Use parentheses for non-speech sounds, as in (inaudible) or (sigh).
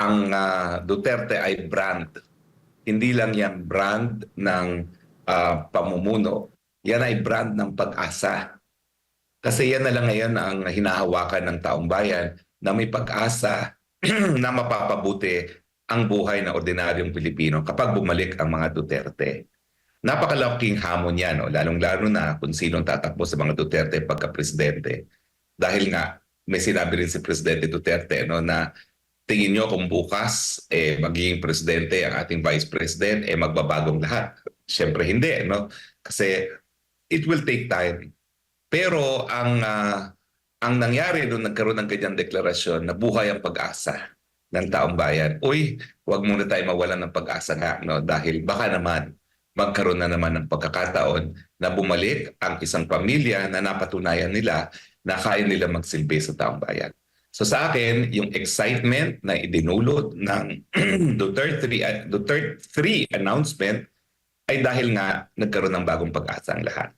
ang ah, Duterte ay brand. Hindi lang yan brand ng ah, pamumuno. Yan ay brand ng pag-asa. Kasi yan na lang ngayon ang hinahawakan ng taong bayan na may pag-asa (clears throat) na mapapabuti ang buhay ng ordinaryong Pilipino kapag bumalik ang mga Duterte. Napakalaking hamon yan, no? lalong-lalo na kung sinong tatakbo sa mga Duterte pagka-presidente. Dahil nga, may sinabi rin si Presidente Duterte no, na tingin nyo kung bukas eh, magiging presidente ang ating vice president, eh magbabagong lahat. Siyempre hindi, no? Kasi it will take time. Pero ang ah, ang nangyari nung nagkaroon ng ganyang deklarasyon na buhay ang pag-asa ng taong bayan. Uy, wag muna tayo mawalan ng pag-asa nga, no? Dahil baka naman magkaroon na naman ng pagkakataon na bumalik ang isang pamilya na napatunayan nila na kaya nila magsilbi sa taong bayan. So sa akin, yung excitement na idinulot ng (clears throat) Duterte 3, Duterte 3 announcement ay dahil nga nagkaroon ng bagong pag-asa ang lahat.